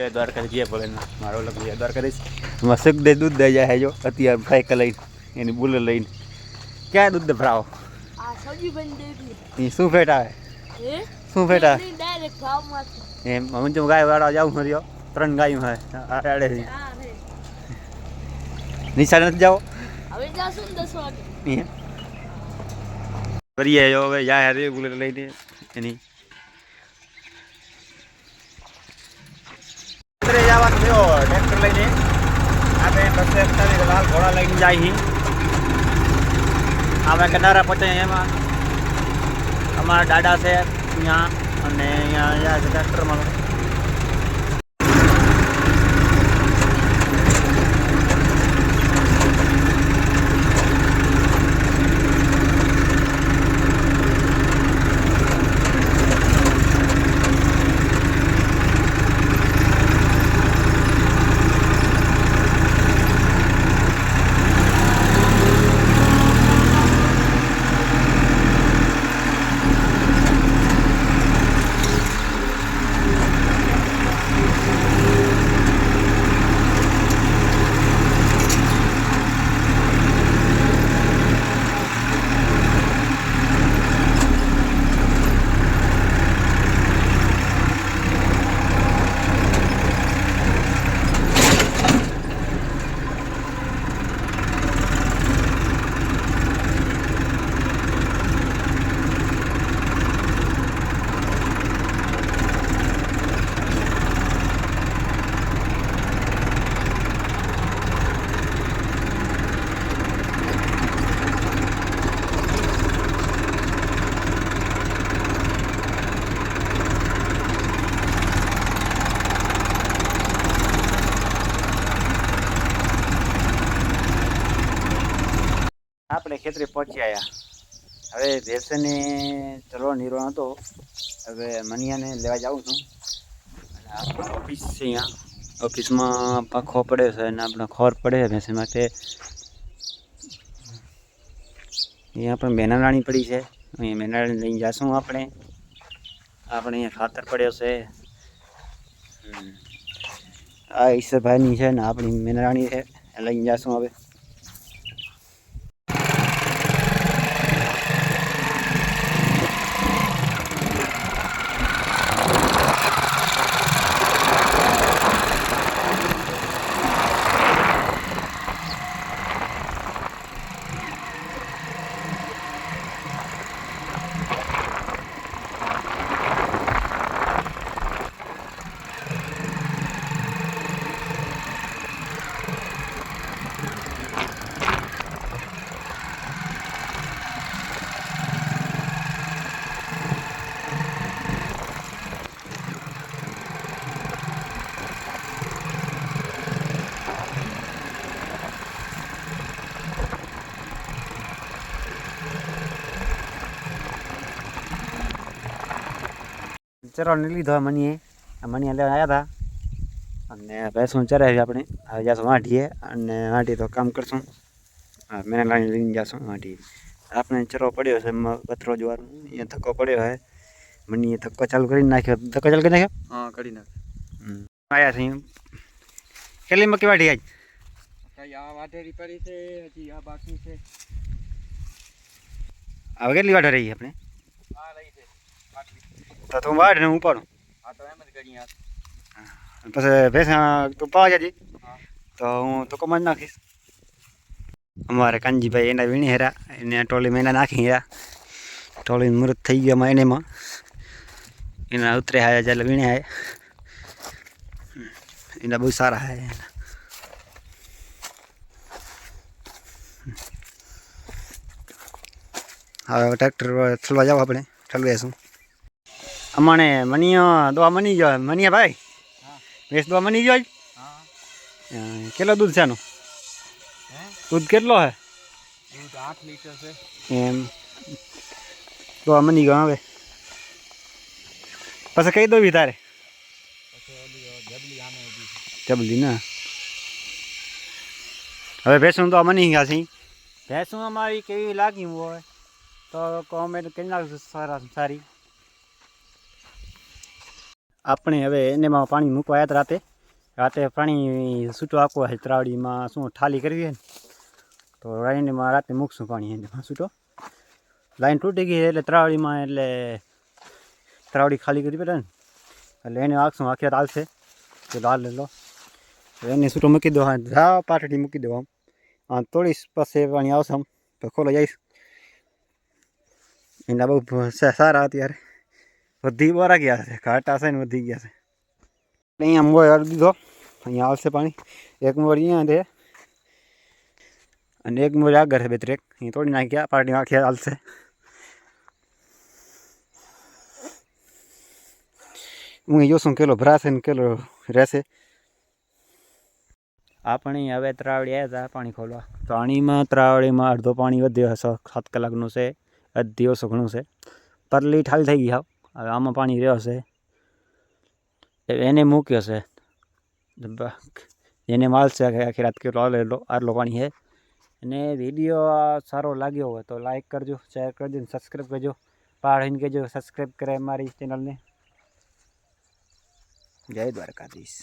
જય દ્વારકા જય ભોલેનાથ. મારો લગ જય દ્વારકાધીશ. એમાં સુખદે દૂધ દઈ જાય જો. અત્યારે સાયકલ લઈને એની બુલ લઈને. ક્યાં દૂધ ભરાવો? એ શું ફેટ? આવે શું ફેટ? આવે એમ હું તો ગાય વાળા જાઉં મર્યો ત્રણ ગાયું હોય આડે હા નિશાળ નથી જાઓ હવે જાશું દસ વાગે. હવે જાય હર્યો બુલેટ લઈને. એની ટ્રેક્ટરે જવાનું થયો, ટ્રેક્ટર લઈને. આપણે બસે તારીખ લાલ ઘોડા લઈને જાય હી. અમે કનારા પહોંચે એમાં. અમારા દાદા છે અહીંયા અને અહીંયા છે આપણે ખેતરે પહોંચી આવ્યા હવે ભેંસને ચલો નીરો હતો. હવે મનિયાને લેવા જાઉં છું. અને આપણું ઓફિસ છે અહીંયા. ઓફિસમાં પાખો પડે છે અને આપણે ખોર પડે છે ભેંસ માટે. અહીંયા પણ મેનારાણી પડી છે. અહીંયા મેનારાણી લઈને જાશું આપણે. આપણે અહીંયા ખાતર પડ્યો છે. આ ઈશ્વરભાઈની છે ને આપણી મેનારાણી છે. લઈને જઈશું હવે. ચરો ને લીધો મનીએ. આ મનીએ લેવા આવ્યા હતા અને ભેંસું ચરાવી આપણે. હવે જાશું વાંઢીએ અને વાંઢી તો કામ કરશું. હા લાઈન લાઈને જાશું વાંઢી આપણે ચરો પડ્યો છે પથરો જોવાનું. અહીંયા ધક્કો પડ્યો હે મનીએ ધક્કો ચાલુ કરી નાખ્યો. ધક્કો ચાલુ કરી નાખ્યો? હા કરી નાખ્યો. આવ્યા છે કેટલી મક્કી વાઢી આજ? આ વાટેરી પડી છે હજી આ બાકી છે. હવે કેટલી વાઢો રહી આપણે? આ તો તું વાડ ને હું ઉપાડું. પછી ભેંસા તું પાવા જજે. તો હું તો કમાજ નાખીશ. અમારે કાનજીભાઈ એના વીણી હેરા એને ટોલી મહિના નાખી હેરા. ટોલી મૃત થઈ ગયા એમાં એનેમાં. એના ઉતરે હાયા જ્યારે વીણે હાય. એના બહુ સારા હાય એના. હવે ટ્રેક્ટર ઠલવા જાવ આપણે ઠલવેશું અમાણે મનિયા દવા મની ગયો મનિયા ભાઈ? ભેંસ દવા મની ગયો? કેટલો દૂધ છે આનું? દૂધ કેટલો હે? દૂધ આઠ લીટર છે. એમ. દવા મની ગયો હવે. પછી કઈ દોવી તારે? જબલી ના? હવે ભેંસું તો મની ગયા છે ભેંસું અમારી કેવી લાગી હોય? તો કોમેન્ટ કરી નાખશું સારા સારી. આપણે હવે એનેમાં પાણી મૂકવા આવ્યા હતા રાતે. રાતે પાણી છૂટો આપવો હોય ત્રાવડીમાં શું ઠાલી કરવી હોય ને, તો લાઈનમાં રાતે મૂકશું પાણી એમાં છૂટો લાઈન તૂટી ગઈ એટલે ત્રાવડીમાં એટલે ત્રાવડી ખાલી કરવી પડે ને. એટલે એને આખશું આખી રાત હાલશે. પેલો હાલ લો. એને છૂટો મૂકી દો, હા, જા, પાટડી મૂકી દો આમ. આમ તોડીશ પછી પાણી આવશે આમ. તો ખોલો, જઈશ. એના બહુ સા- સારા અત્યારે. વધી બોરા ગયા છે ઘાટા છે ને વધી ગયા છે. અહીંયા અંબો અડી દીધો અહીંયા આવશે પાણી. એક મોર અહીંયા છે અને એક મોર આગળ છે બે ત્રેક અહીં તોડી નાખ્યા પાણી આખી હાલશે. હું જોશું કેલો ભરાશે ને કેલો રહેશે. આપણે હવે ત્રાવડી આવ્યા હતા પાણી ખોલવા. પાણીમાં ત્રાવડીમાં અડધો પાણી વધ્યો હશે સાત કલાકનું છે અડધી ઓછું ઘણું છે. પરલી ઠાલ થઈ ગઈ હાવ. હવે આમાં પાણી રહ્યો છે. એને મૂક્યો છે. એને માલશે છે આખી રાત કેટલો આટલો પાણી છે. અને વીડિયો સારો લાગ્યો હોય તો લાઈક કરજો શેર કરજો અને સબસ્ક્રાઈબ કરજો. પાડીને કહેજો સબસ્ક્રાઈબ કરે મારી ચેનલને જય દ્વારકાધીશ.